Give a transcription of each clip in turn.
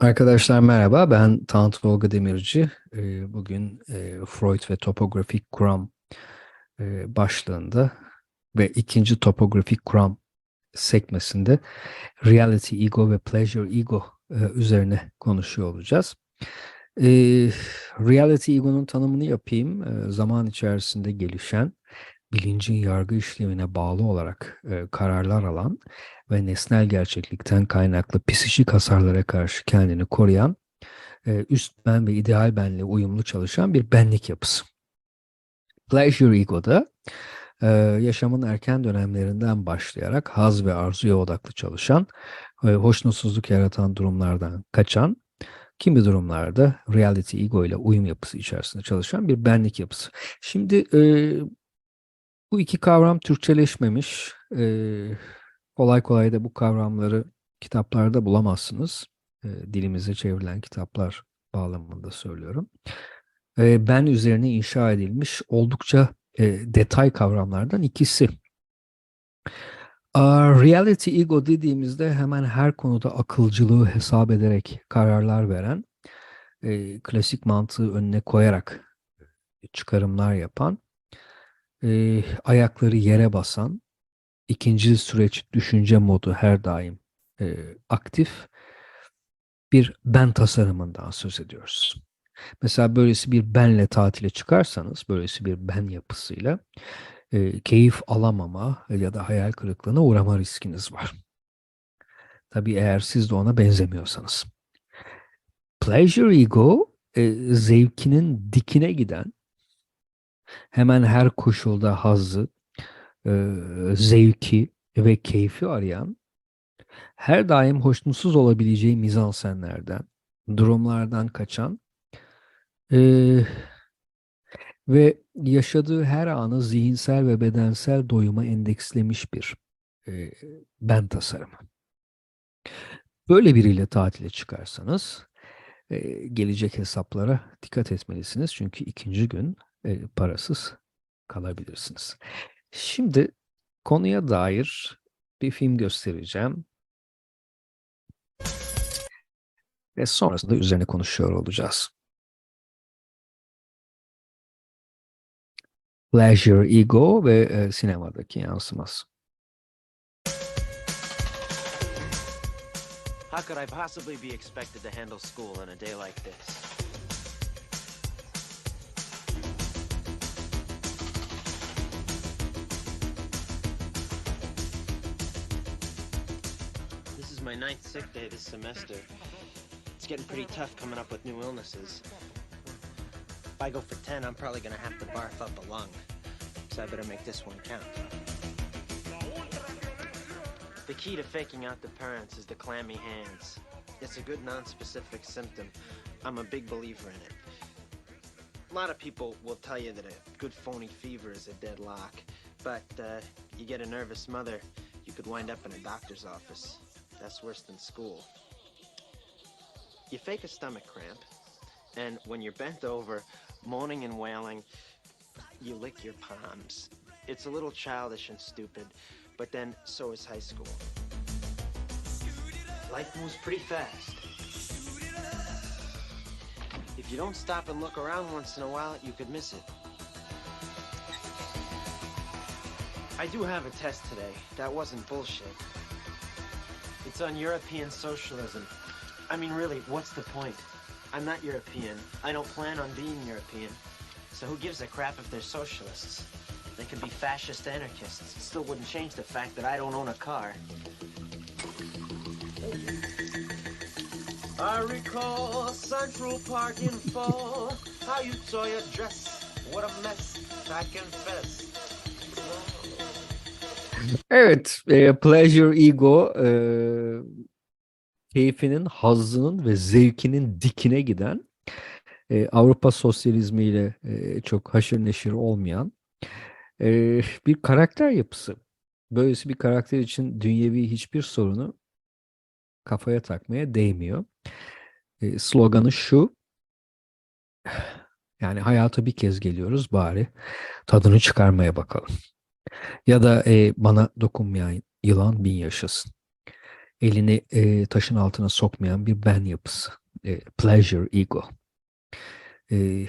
Arkadaşlar merhaba, ben Tanrı Tolga Demirci. Ee, Bugün e, Freud ve topografik kuram e, başlığında ve ikinci topografik kuram sekmesinde reality ego ve pleasure ego e, üzerine konuşuyor olacağız. E, Reality ego'nun tanımını yapayım. E, Zaman içerisinde gelişen, bilincin yargı işlevine bağlı olarak e, kararlar alan ve nesnel gerçeklikten kaynaklı psikik hasarlara karşı kendini koruyan, e, üst ben ve ideal benle uyumlu çalışan bir benlik yapısı. Pleasure ego'da e, yaşamın erken dönemlerinden başlayarak haz ve arzuya odaklı çalışan, e, hoşnutsuzluk yaratan durumlardan kaçan, kimi durumlarda reality ego ile uyum yapısı içerisinde çalışan bir benlik yapısı. Şimdi e, bu iki kavram Türkçeleşmemiş. E, kolay kolay da bu kavramları kitaplarda bulamazsınız. E, dilimize çevrilen kitaplar bağlamında söylüyorum. E, ben üzerine inşa edilmiş oldukça e, detay kavramlardan ikisi. Reality ego dediğimizde hemen her konuda akılcılığı hesap ederek kararlar veren, e, klasik mantığı önüne koyarak çıkarımlar yapan, e, ayakları yere basan, ikinci süreç düşünce modu her daim e, aktif bir ben tasarımından söz ediyoruz. Mesela böylesi bir benle tatile çıkarsanız, böylesi bir ben yapısıyla e, keyif alamama ya da hayal kırıklığına uğrama riskiniz var. Tabii eğer siz de ona benzemiyorsanız. Pleasure ego e, zevkinin dikine giden, hemen her koşulda hazzı, e, zevki ve keyfi arayan, her daim hoşnutsuz olabileceği mizansenlerden, durumlardan kaçan e, ve yaşadığı her anı zihinsel ve bedensel doyuma endekslemiş bir e, ben tasarımı. Böyle biriyle tatile çıkarsanız gelecek hesaplara dikkat etmelisiniz. Çünkü ikinci gün e, parasız kalabilirsiniz. Şimdi konuya dair bir film göstereceğim. Ve sonrasında üzerine konuşuyor olacağız. Pleasure, Ego ve e, sinemadaki yansıması. How could I possibly be expected to handle school on a day like this? My ninth sick day this semester. It's getting pretty tough coming up with new illnesses. If I go for 10, I'm probably gonna have to barf up a lung. So I better make this one count. The key to faking out the parents is the clammy hands. It's a good non-specific symptom. I'm a big believer in it. A lot of people will tell you that a good phony fever is a deadlock, but uh, you get a nervous mother, you could wind up in a doctor's office. That's worse than school. You fake a stomach cramp, and when you're bent over, moaning and wailing, you lick your palms. It's a little childish and stupid, but then so is high school. Life moves pretty fast. If you don't stop and look around once in a while, you could miss it. I do have a test today. That wasn't bullshit. It's on European socialism. I mean, really, what's the point? I'm not European. I don't plan on being European. So who gives a crap if they're socialists? They could be fascist anarchists. It still wouldn't change the fact that I don't own a car. I recall Central Park in fall. How you tore your dress. What a mess. I confess. Evet, e, Pleasure Ego e, keyfinin, hazzının ve zevkinin dikine giden e, Avrupa sosyalizmiyle e, çok haşır neşir olmayan e, bir karakter yapısı. Böylesi bir karakter için dünyevi hiçbir sorunu kafaya takmaya değmiyor. E, sloganı şu, yani hayata bir kez geliyoruz bari tadını çıkarmaya bakalım. Ya da e, bana dokunmayan yılan bin yaşasın. elini e, taşın altına sokmayan bir ben yapısı. E, pleasure ego. E,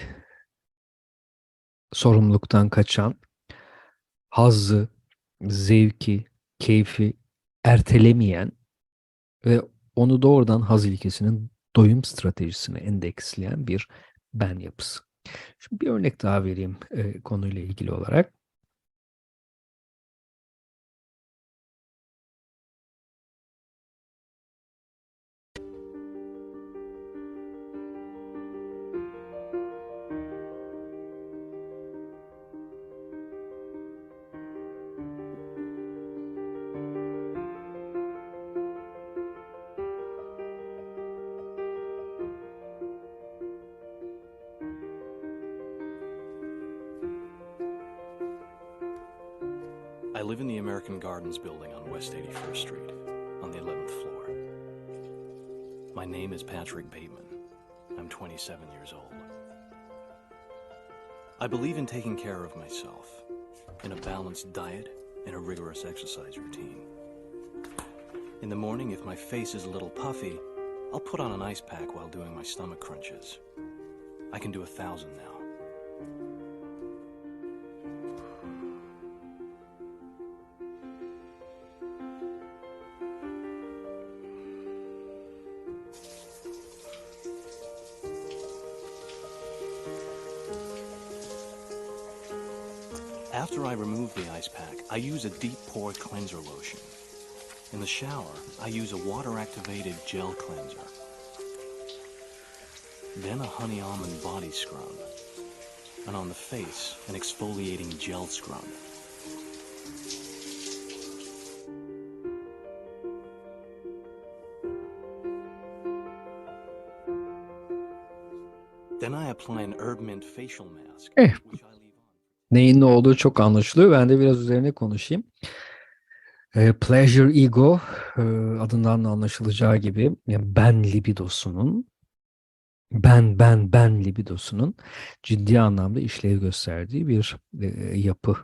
sorumluluktan kaçan, hazzı, zevki, keyfi ertelemeyen ve onu doğrudan haz ilkesinin doyum stratejisine endeksleyen bir ben yapısı. Şimdi bir örnek daha vereyim e, konuyla ilgili olarak. Live in the American Gardens building on West 81st Street, on the 11th floor. My name is Patrick Bateman. I'm 27 years old. I believe in taking care of myself, in a balanced diet, and a rigorous exercise routine. In the morning, if my face is a little puffy, I'll put on an ice pack while doing my stomach crunches. I can do a thousand now. After I remove the ice pack, I use a deep pore cleanser lotion. In the shower, I use a water activated gel cleanser. Then a honey almond body scrub. And on the face, an exfoliating gel scrub. Then I apply an herb mint facial mask, Eh. Neyin ne olduğu çok anlaşılıyor. Ben de biraz üzerine konuşayım. E, pleasure ego e, adından da anlaşılacağı gibi yani ben libidosunun ben ben ben libidosunun ciddi anlamda işlev gösterdiği bir e, yapı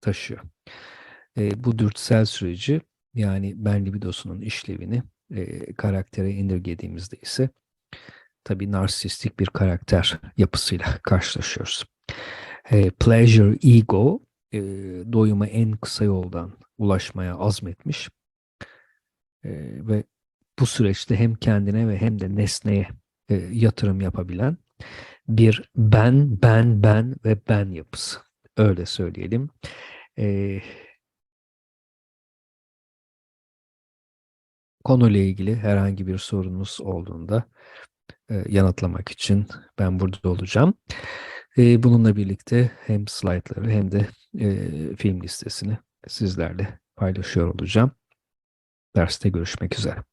taşıyor. E, bu dürtüsel süreci yani ben libidosunun işlevini e, karaktere indirgediğimizde ise tabii narsistik bir karakter yapısıyla karşılaşıyoruz. E, pleasure ego e, doyuma en kısa yoldan ulaşmaya azmetmiş E, ve bu süreçte hem kendine ve hem de nesneye e, yatırım yapabilen bir ben, ben, ben ve ben yapısı. Öyle söyleyelim. E, konuyla ilgili herhangi bir sorunuz olduğunda e, yanıtlamak için ben burada olacağım. Bununla birlikte hem slaytları hem de film listesini sizlerle paylaşıyor olacağım. Derste görüşmek üzere.